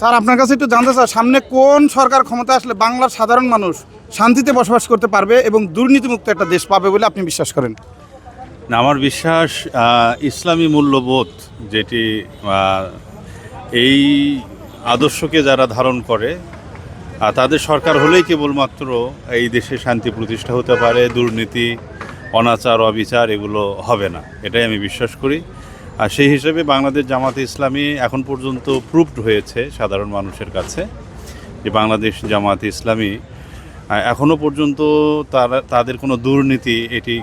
Sir আপনার কাছে একটু জানতে চাই সামনে কোন সরকার ক্ষমতা আসলে বাংলার সাধারণ মানুষ শান্তিতে বসবাস করতে পারবে এবং দুর্নীতিমুক্ত একটা দেশ পাবে বলে আপনি বিশ্বাস করেন? না, আমার বিশ্বাস ইসলামী মূল্যবোধ যেটি এই আদর্শকে যারা ধারণ করে তাদের সরকার হলেই কেবলমাত্র এই দেশে শান্তি প্রতিষ্ঠা হতে পারে দুর্নীতি অনাচার অবিচার এগুলো হবে না। এটাই আমি বিশ্বাস করি। আর সেই হিসেবে বাংলাদেশ জামাতে ইসলামী এখন পর্যন্ত প্রুভড হয়েছে সাধারণ মানুষের কাছে যে বাংলাদেশ জামাতে ইসলামী এখনও পর্যন্ত তারা, তাদের কোনো দুর্নীতি এটি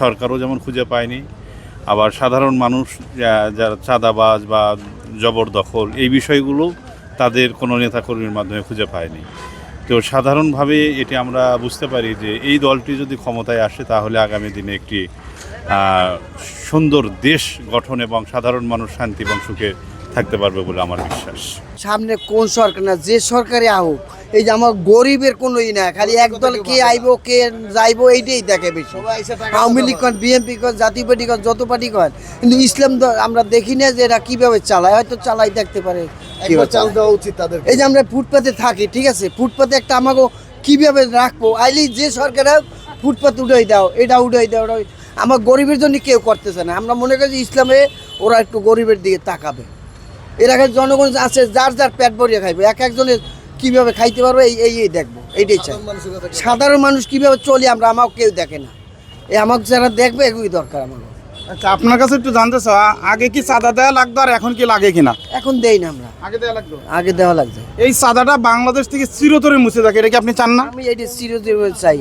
সরকারও যেমন খুঁজে পায়নি। আবার সাধারণ মানুষ যারা চাঁদাবাজ বা জবরদখল, এই বিষয়গুলো তাদের কোনো নেতাকর্মীর মাধ্যমে খুঁজে পায়নি। তো সাধারণভাবে এটি আমরা বুঝতে পারি যে এই দলটি যদি ক্ষমতায় আসে, তাহলে আগামী দিনে একটি সুন্দর দেশ গঠন এবং সাধারণ মানুষ শান্তি এবং সুখে থাকতে পারবে বলে আমার বিশ্বাস। সামনে কোন সরকার না যে সরকারে আহুক এই যে আমার গরিবের কোনো ই না খালি একদল কে আইব কে যাইবো এইটাই দেখে বেশি। আওয়ামী লীগ কন বিএনপি কন জাতীয় পার্টি কন যত পার্টি কন কিন্তু ইসলাম আমরা দেখি না যে এরা কীভাবে চালায় হয়তো চালাই দেখতে পারে চাল দেওয়া উচিত তাদের এই যে আমরা ফুটপাতে থাকি ঠিক আছে ফুটপাতে একটা আমাকে কীভাবে রাখব আইলি যে সরকার ফুটপাত উঠাই দাও এটা উঠাই দাও ওটা আমার গরিবের জন্য কেউ করতেছে না। আমরা মনে করি যে ইসলামে ওরা একটু গরিবের দিকে তাকাবে। এর আগে জনগণ আছে যার যার পেট ভরিয়ে খাইবে এক একজনের কীভাবে খাইতে পারবে এই এই এই দেখব এইটাই চাই। সাধারণ মানুষ কীভাবে চলি আমরা আমাকে কেউ দেখে না। এই আমাকে যারা দেখবে এগুলি দরকার আমার। আচ্ছা আপনার কাছে একটু জানতে চাই আগে কি চাঁদা দেওয়া লাগতো আর এখন কি লাগে কিনা? এখন দেই না আমরা। আগে দেওয়া লাগতো? আগে দেওয়া লাগছে এই চাঁদাটা বাংলাদেশ থেকে চিরতরে মুছে থাকে এটা কি আপনি চান না? আমি এইটা চিরদিন চাই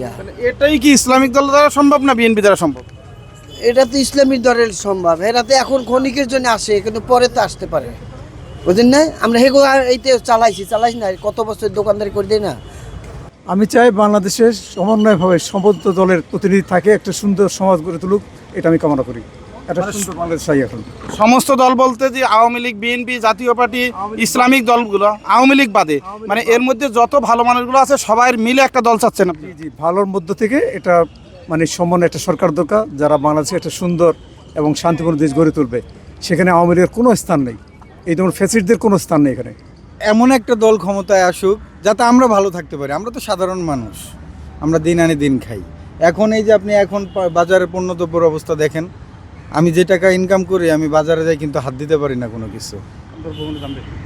এটাই কি ইসলামিক দল দ্বারা সম্ভব না বিএনপি দ্বারা সম্ভব? এটা তো ইসলামিক দলের সম্ভব। এরা তো এখন ক্ষণিকের জন্য আসে কিন্তু পরে তো আসতে পারে। বুঝলেন না আমরা হেগো এইতে চালাইছি চালাইছি না কত বছর দোকানদারি করে দিই না। আমি চাই বাংলাদেশের সমন্বয়ভাবে সমস্ত দলের প্রতিনিধি থাকে একটা সুন্দর সমাজ গড়ে তুলুক এটা আমি কামনা করি। একটা সুন্দর বাংলাদেশ চাই এখন। সমস্ত দল বলতে যে Awami League BNP Jatiya party Islamic দলগুলো আওয়ামী লীগ বাদে মানে এর মধ্যে যত ভালো মানুষগুলো আছে সবাই মিলে একটা দল চাচ্ছেন আপনি। জি জি ভালোর মধ্য থেকে এটা মানে সমান একটা সরকার দরকার, যারা বাংলাদেশে একটা সুন্দর এবং শান্তিপূর্ণ দেশ গড়ে তুলবে। সেখানে আওয়ামী লীগের কোনো স্থান নেই। এই ধরনের ফ্যাসিলিটিদের কোনো স্থান নেই এখানে। এমন একটা দল ক্ষমতায় আসুক, যাতে আমরা ভালো থাকতে পারি। আমরা তো সাধারণ মানুষ। আমরা দিন আনি দিন খাই। এখন এই যে আপনি এখন বাজারে পণ্যদ্রব্যের অবস্থা দেখেন, আমি যে টাকা ইনকাম করি, আমি বাজারে যাই কিন্তু হাত দিতে পারি না কোনো কিছু।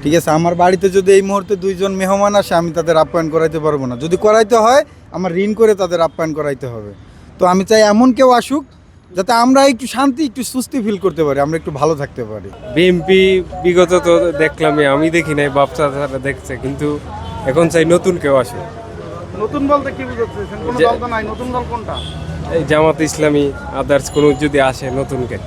ঠিক আছে, আমার বাড়িতে যদি এই মুহূর্তে দুইজন মেহমান আসে, আমি তাদের আপ্যায়ন করাইতে পারব না। যদি করাইতে হয়, আমার ঋণ করে তাদের আপ্যায়ন করাইতে হবে। তো আমি চাই এমন কেউ আসুক যাতে আমরা একটু শান্তি একটু সুস্থি ফিল করতে পারি আমরা একটু ভালো থাকতে পারি। বিএনপি বিগত তো দেখলামই আমি দেখি নাই বাপসা তারা দেখছে কিন্তু এখন চাই নতুন কেউ আসে নতুন বলতে কি বুঝাচ্ছেন কোন দল তো নাই নতুন দল কোনটা? এই জামাত ইসলামী আদার্স কোনো যদি আসে নতুনকে।